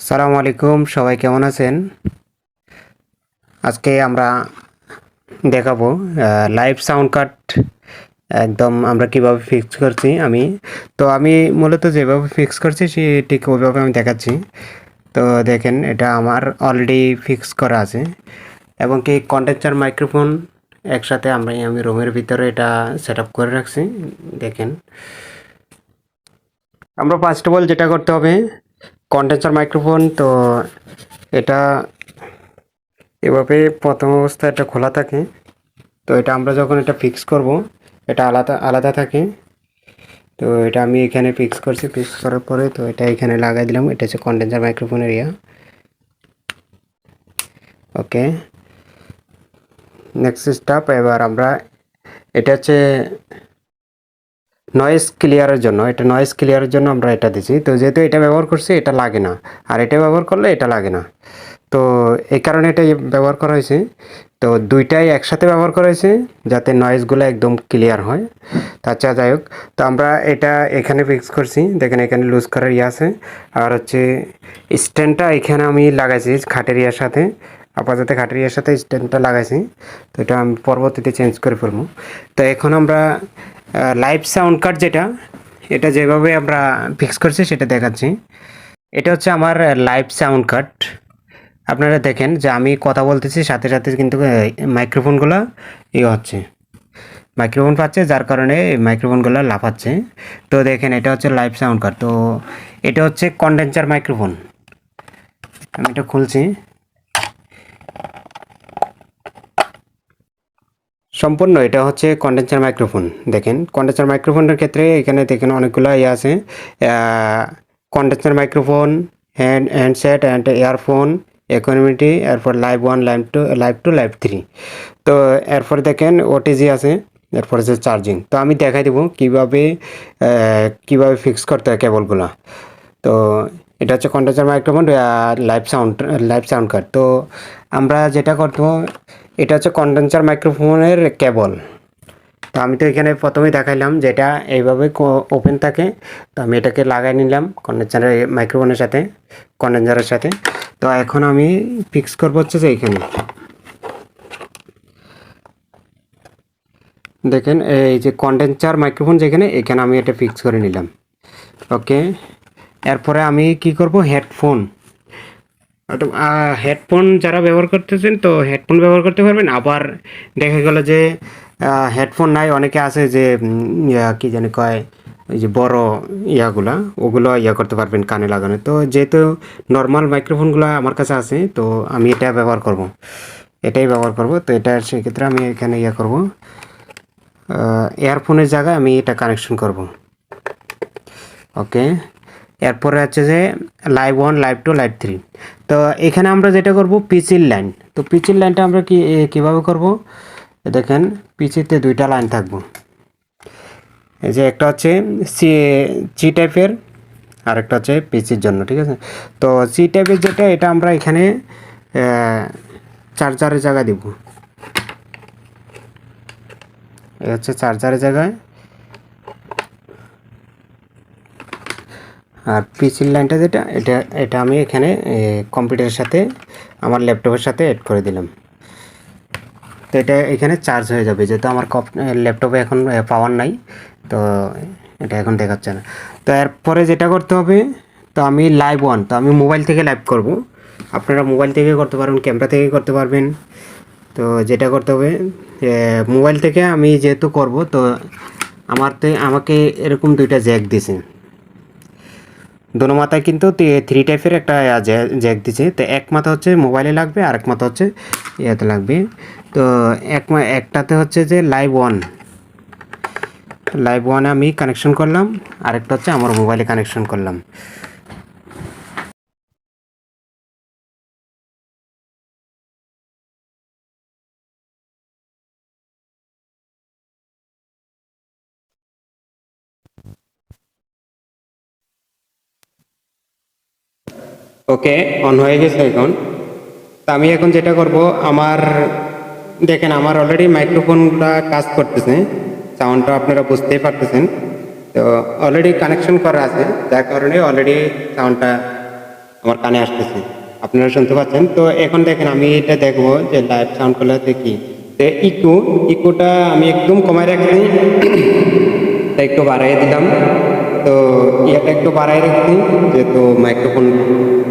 সালামু আলাইকুম, সবাই কেমন আছেন? আজকে আমরা দেখাবো লাইভ সাউন্ড কাট একদম আমরা কীভাবে ফিক্স করছি আমি। তো আমি মূলত যেভাবে ফিক্স করছি, সে ঠিক ওইভাবে আমি দেখাচ্ছি। তো দেখেন, এটা আমার অলরেডি ফিক্স করা আছে। এবং কি কন্ডেন্সার মাইক্রোফোন একসাথে আমরা, আমি রুমের ভিতরে এটা সেট করে রাখছি। দেখেন, আমরা ফার্স্ট অফ অল যেটা করতে হবে কন্ডেন্সার মাইক্রোফোন তো এটা এভাবে প্রথম অবস্থায় এটা খোলা থাকে। তো এটা আমরা যখন এটা ফিক্স করব, এটা আলাদা আলাদা থাকে। তো এটা আমি এখানে ফিক্স করছি ফিক্স করার পরে তো এটা এখানে লাগাই দিলাম, এটা হচ্ছে condenser microphone area okay. Next step এবার আমরা, এটা হচ্ছে নয়েজ ক্লিয়ারের জন্য, এটা নয়েজ ক্লিয়ারের জন্য আমরা এটা দিছি। তো যেহেতু এটা ব্যবহার করছি, এটা লাগে না। আর এটা ব্যবহার করলে এটা লাগে না। তো এই কারণে এটা ব্যবহার করা হয়েছে। তো দুইটাই একসাথে ব্যবহার করা হয়েছে, যাতে নয়েজগুলো একদম ক্লিয়ার হয়। তাছাড়া যাই হোক। তো আমরা এটা এখানে ফিক্স করছি। দেখেন এখানে লুজ করার ইয়ে আছে। আর হচ্ছে স্ট্যান্ডটা এখানে আমি লাগাইছি খাটের ইয়ার সাথে। আপাতত খাটের ইয়ার সাথে স্ট্যান্ডটা লাগাইছি। তো এটা আমি পরবর্তীতে চেঞ্জ করে ফেলব। তো এখন আমরা লাইভ সাউন্ড কার্ড যেটা, এটা যেভাবে আমরা ফিক্স করছি সেটা দেখাচ্ছি। এটা হচ্ছে আমার লাইভ সাউন্ড কার্ড আপনারা দেখেন যে আমি কথা বলতেছি, সাথে সাথে কিন্তু মাইক্রোফোনগুলো ইয়ে হচ্ছে। মাইক্রোফোন পাচ্ছে, যার কারণে মাইক্রোফোনগুলো লাফাচ্ছে। তো দেখেন, এটা হচ্ছে লাইভ সাউন্ড কার্ড তো এটা হচ্ছে কন্ডেন্সার মাইক্রোফোন আমি এটা খুলছি। সম্পূর্ণ, এটা হচ্ছে কন্ডেন্সার মাইক্রোফোন দেখেন কন্ডেন্সার মাইক্রোফোনের ক্ষেত্রে এখানে দেখেন অনেকগুলো ইয়ে আছে। Condenser microphone hand handset and earphone ইকোনমিটি এরপর live one live two live two live three তো এরপর দেখেন ওটিজি আছে, এরপর হচ্ছে চার্জিং তো আমি দেখাই দেবো কীভাবে কীভাবে ফিক্স করতে হয় কেবলগুলো তো এটা হচ্ছে condenser microphone live sound live sound card তো আমরা যেটা করতে এটা হচ্ছে কন্ডেন্সার মাইক্রোফোনের কেবল তো আমি তো এখানে প্রথমেই দেখাইলাম যেটা এইভাবে ওপেন থাকে। তো আমি এটাকে লাগাই নিলাম কন্ডেন্সারের মাইক্রোফোনের সাথে কন্ডেন্সারের সাথে। তো এখন আমি ফিক্স করব হচ্ছে যে এইখানে দেখেন, এই যে কন্ডেন্সার মাইক্রোফোন যেখানে, এখানে আমি এটা ফিক্স করে নিলাম। ওকে এরপরে আমি কি করব? হেডফোন হেডফোন যারা ব্যবহার করতেছেন, তো হেডফোন ব্যবহার করতে পারবেন। আবার দেখা গেল যে হেডফোন নাই, অনেকে আছে যে কি জানি কয়, ওই যে বড় ইয়াগুলা, ওগুলো ইয়া করতে পারবেন কানে লাগানো। তো যেহেতু নর্মাল মাইক্রোফোনগুলো আমার কাছে আছে, তো আমি এটা ব্যবহার করব। এটাই ব্যবহার করব। তো এটা সেক্ষেত্রে আমি এখানে ইয়া করব। এয়ারফোনের জায়গায় আমি এটা কানেকশন করব। ওকে এরপরে হচ্ছে যে live one live two live three তো এখানে আমরা যেটা করব, পিচির লাইন তো পিচির লাইনটা আমরা কি কীভাবে করব? দেখেন, পিচিতে দুইটা লাইন থাকব। এই যে একটা হচ্ছে সি সি টাইপের আর একটা হচ্ছে পিচির জন্য, ঠিক আছে? তো সি টাইপের যেটা, এটা আমরা এখানে চার্জারের জায়গায় দেব। এই হচ্ছে চার্জারের জায়গায়। আর পিসির লাইনটা যেটা, এটা এটা আমি এখানে কম্পিউটারের সাথে, আমার ল্যাপটপের সাথে অ্যাড করে দিলাম। তো এটা এখানে চার্জ হয়ে যাবে, যেহেতু আমার ল্যাপটপে এখন পাওয়ার নাই, তো এটা এখন দেখাচ্ছে না। তো এরপরে যেটা করতে হবে, তো আমি লাইভ ওয়ান তো আমি মোবাইল থেকে লাইভ করব। আপনারা মোবাইল থেকে করতে পারবেন ক্যামেরা থেকে করতে পারবেন। তো যেটা করতে হবে মোবাইল থেকে আমি যেহেতু করব, তো আমার আমাকে এরকম দুইটা জ্যাক দিছে। দোনো মাথায় কিন্তু থ্রি টাইপের একটা জ্যাক দিছে। তো এক মাথা হচ্ছে মোবাইলে লাগবে আর এক মাথা হচ্ছে ইয়াতে লাগবে। তো এক একটাতে হচ্ছে যে লাইভ ওয়ান লাইভ ওয়ানে আমি কানেকশন করলাম, আরেকটা হচ্ছে আমার মোবাইলে কানেকশন করলাম। ওকে অন হয়ে গেছে এখন। তা আমি এখন যেটা করব, আমার, দেখেন আমার অলরেডি মাইক্রোফোনগুলো কাজ করতেছে সাউন্ডটা আপনারা বুঝতেই পারতেছেন। তো অলরেডি কানেকশন করা আছে, যার কারণে অলরেডি সাউন্ডটা আমার কানে আসতেছে। আপনারা শুনতে পাচ্ছেন? তো এখন দেখেন, আমি এটা দেখব যে লাইভ সাউন্ড করলে কি। তো ইকো ইকোটা আমি একদম কমায় রাখছি। একটু বাড়াই দিলাম। তো ইয়াটা একটু বাড়াই রাখছি, যেহেতু মাইক্রোফোন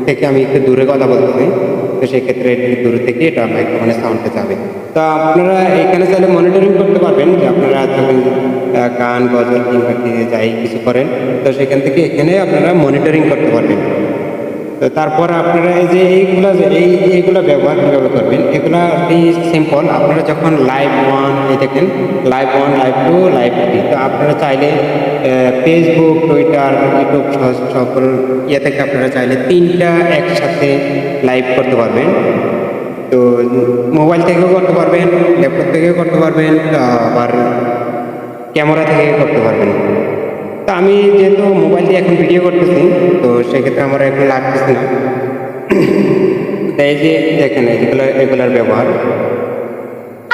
থেকে আমি একটু দূরে কথা বলতে চাই তো সেক্ষেত্রে দূরে থেকে এটা মাইক্রোফোনের সাউন্ডটা যাবে। তো আপনারা এখানে চাইলে মনিটরিং করতে পারবেন যে আপনারা যখন গান, গজল কিংবা যাই কিছু করেন, তো সেখান থেকে এখানে আপনারা মনিটরিং করতে পারবেন। তো তারপর আপনারা এই যে এইগুলা এই এইগুলো ব্যবহার কীভাবে করবেন? এগুলা সিম্পল আপনারা যখন লাইভ ওয়ান এই দেখেন live one live two live three তো আপনারা চাইলে ফেসবুক টুইটার ইউটিউব সকল ইয়ে থেকে আপনারা চাইলে তিনটা একসাথে লাইভ করতে পারবেন। তো মোবাইল থেকেও করতে পারবেন ল্যাপটপ থেকেও করতে পারবেন আবার ক্যামেরা থেকে করতে পারবেন। তো আমি যেহেতু মোবাইল দিয়ে এখন ভিডিও করতেছি তো সেক্ষেত্রে আমার এখন লাগতেছে না। এই যে দেখেন এগুলো এগুলোর ব্যবহার।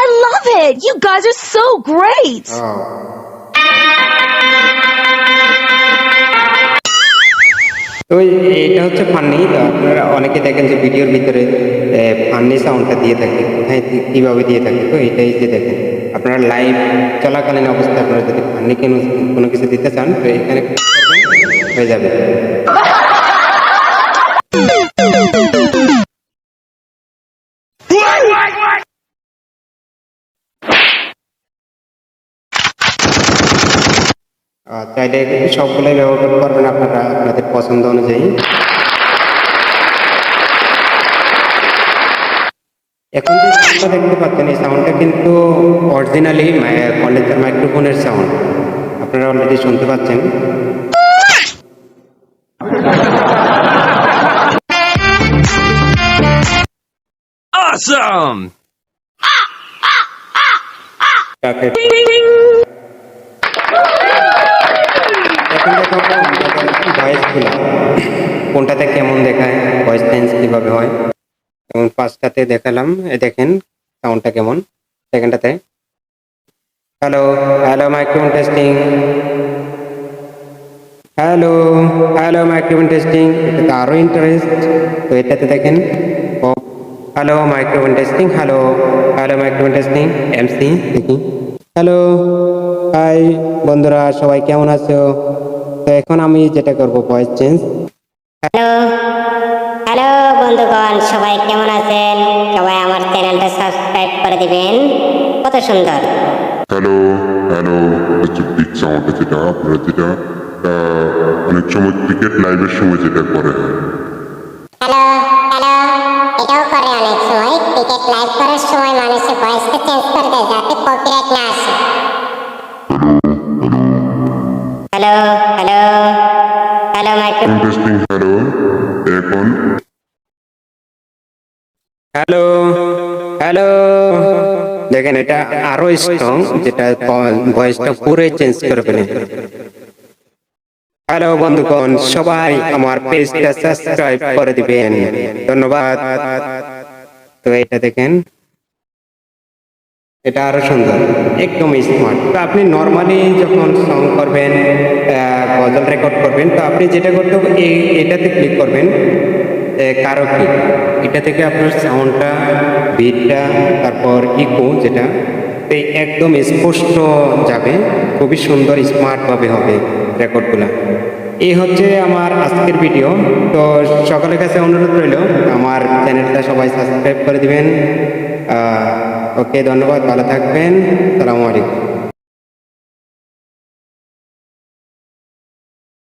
I love it! You guys are so great! তো এটা হচ্ছে ফান্নি তো আপনারা অনেকে দেখেন যে ভিডিওর ভিতরে ফান্নি সাউন্ডটা দিয়ে থাকে। কোথায় কি- কীভাবে দিয়ে থাকে? তো এটাই যে দেখেন। আপনারা লাইভ চলাকালীন অবস্থায় আপনারা যদি ফান্নি কোনো কোনো কিছু দিতে চান, তো এখানে হয়ে যাবে। চাইলে সবগুলোই ব্যবহার করতে পারবেন আপনারা, আপনাদের পছন্দ অনুযায়ী। এখন যে সাউন্ডটা দেখতে পাচ্ছেন এই সাউন্ডটা কিন্তু অরিজিনালি কন্ডেন্সার মাইক্রোফোনের সাউন্ড আপনারা অলরেডি শুনতে পাচ্ছেন। Awesome! তাতে ভয়েসগুলো কোনটাতে কেমন দেখায়? ভয়েস চেঞ্জ কীভাবে হয়? যেমন ফার্স্টটাতে দেখালাম। দেখেন সাউন্ডটা কেমন সেকেন্ডটাতে hello hello microphone testing hello hello microphone testing এটাতে আরও ইন্টারেস্ট তো এটাতে দেখেন hello microphone testing hello hello microphone testing MC দেখি। হ্যালো হাই বন্ধুরা, সবাই কেমন আছো? তো এখন আমি যেটা করব ভয়েস চেঞ্জ হ্যালো বন্ধুগণ সবাই কেমন আছেন? সবাই আমার চ্যানেলটা সাবস্ক্রাইব করে দিবেন। কত সুন্দর। হ্যালো হ্যালো হচ্ছে পিক সাউন্ড যেটা আপনারা যেটা অনেক সময় ক্রিকেট লাইভের সময় যেটা করে হ্যালো হ্যালো এটাও করে অনেক সময়। ক্রিকেট লাইভ করার সময় মানুষের ভয়েসটা চেঞ্জ করে দেয় যাতে কপিরাইট না আসে। Hello hello hello micro interesting hello এখন হ্যালো হ্যালো। দেখেন, এটা আরও স্ট্রং যেটা ভয়েসটা পুরো চেঞ্জ করে ফেলে হ্যালো বন্ধুগণ, সবাই আমার পেজটা সাবস্ক্রাইব করে দিবেন। ধন্যবাদ। তো এটা দেখেন, এটা আরও সুন্দর, একদম স্মার্ট তো আপনি নর্মালি যখন সং করবেন গজল রেকর্ড করবেন, তো আপনি যেটা করতে এই এটাতে ক্লিক করবেন। কারও কি এটা থেকে আপনার সাউন্ডটা বিটটা তারপর ইকো যেটা এই একদম স্পষ্ট যাবে। খুবই সুন্দর স্মার্টভাবে হবে রেকর্ডগুলো এই হচ্ছে আমার আজকের ভিডিও তো সকলের কাছে অনুরোধ রইল, আমার চ্যানেলটা সবাই সাবস্ক্রাইব করে দিবেন। ওকে, ধন্যবাদ, ভালো থাকবেন। সালামু আলাইকুম।